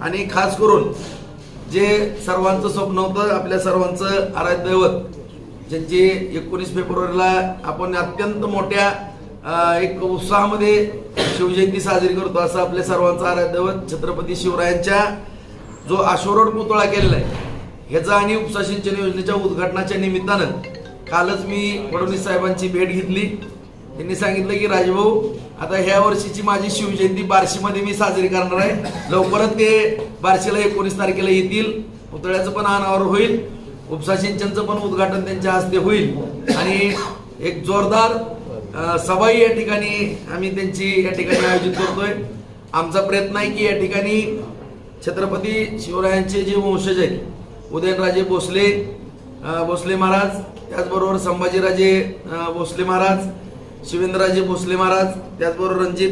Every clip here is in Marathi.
आणि खास करून जे सर्वांचं स्वप्न होतं आपल्या सर्वांचं आराध्य दैवत ज्यांची एकोणीस फेब्रुवारीला आपण अत्यंत मोठ्या एक उत्साहामध्ये शिवजयंती साजरी करतो असं आपल्या सर्वांचं आराध्य दैवत छत्रपती शिवरायांच्या जो आशोरोड पुतळा केलेला आहे ह्याचा आणि उपसा सिंचन योजनेच्या उद्घाटनाच्या निमित्तानं कालच मी फडणवीस साहेबांची भेट घेतली. त्यांनी सांगितलं की राजभाऊ आता ह्या वर्षीची माझी शिवजयंती बार्शीमध्ये मी साजरी करणार आहे. लवकरच ते बार्शीला एकोणीस तारखेला येतील. पुतळ्याचं पण अनावर होईल. उपसा सिंचनचं पण उद्घाटन त्यांच्या हस्ते होईल. आणि एक जोरदार सभाही या ठिकाणी आम्ही त्यांची या ठिकाणी आयोजित करतोय. आमचा प्रयत्न आहे की या ठिकाणी छत्रपती शिवरायांचे जे वंशज आहेत उदयनराजे भोसले भोसले महाराज त्याचबरोबर संभाजीराजे भोसले महाराज शिवेंद्रराजे भोसले महाराज त्याचबरोबर रणजित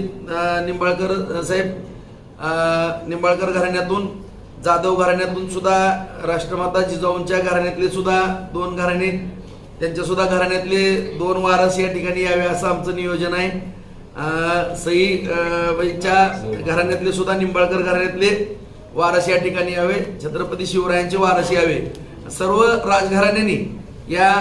निंबाळकर साहेब निंबाळकर घराण्यातून जाधव घराण्यातून सुद्धा राष्ट्रमाता जिजाऊंच्या घराण्यातले सुद्धा दोन घराणे त्यांच्या सुद्धा घराण्यातले दोन वारस या ठिकाणी यावे असं आमचं नियोजन आहे. अ, सई घराण्यातले सुद्धा निंबाळकर घराण्यातले वारस या ठिकाणी यावे छत्रपती शिवरायांचे वारस यावे. सर्व राजघराण्यांनी या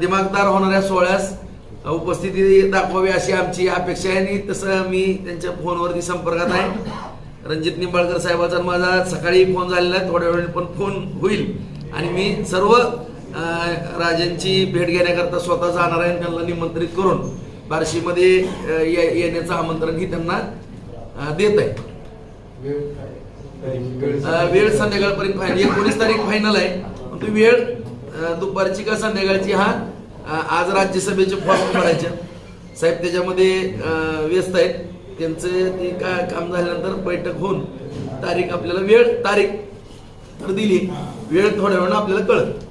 दिमागदार होणाऱ्या सोहळ्यास उपस्थिती दाखवावी अशी आमची अपेक्षा आहे आणि तसं मी त्यांच्या फोनवरती संपर्कात आहे. रणजित निंबाळकर साहेबाचा माझा सकाळी फोन झालेला आहे. थोड्या वेळाने पण फोन होईल. आणि मी सर्व राजांची भेट घेण्याकरता स्वतः जाणार आहे त्यांना निमंत्रित करून बार्शीमध्ये ये- येण्याचं आमंत्रणही त्यांना देत आहे. वेळ संध्याकाळपर्यंत फायनल एकोणीस तारीख फायनल आहे. तुम्ही वेळ दुपारची का संध्याकाळची हा आज राज्यसभेचे फॉर्म भरायचे. साहेब त्याच्यामध्ये व्यस्त आहेत. त्यांचं ते का काम झाल्यानंतर बैठक होऊन तारीख आपल्याला वेळ तारीख तर दिली. वेळ थोड्या वेळानं आपल्याला कळत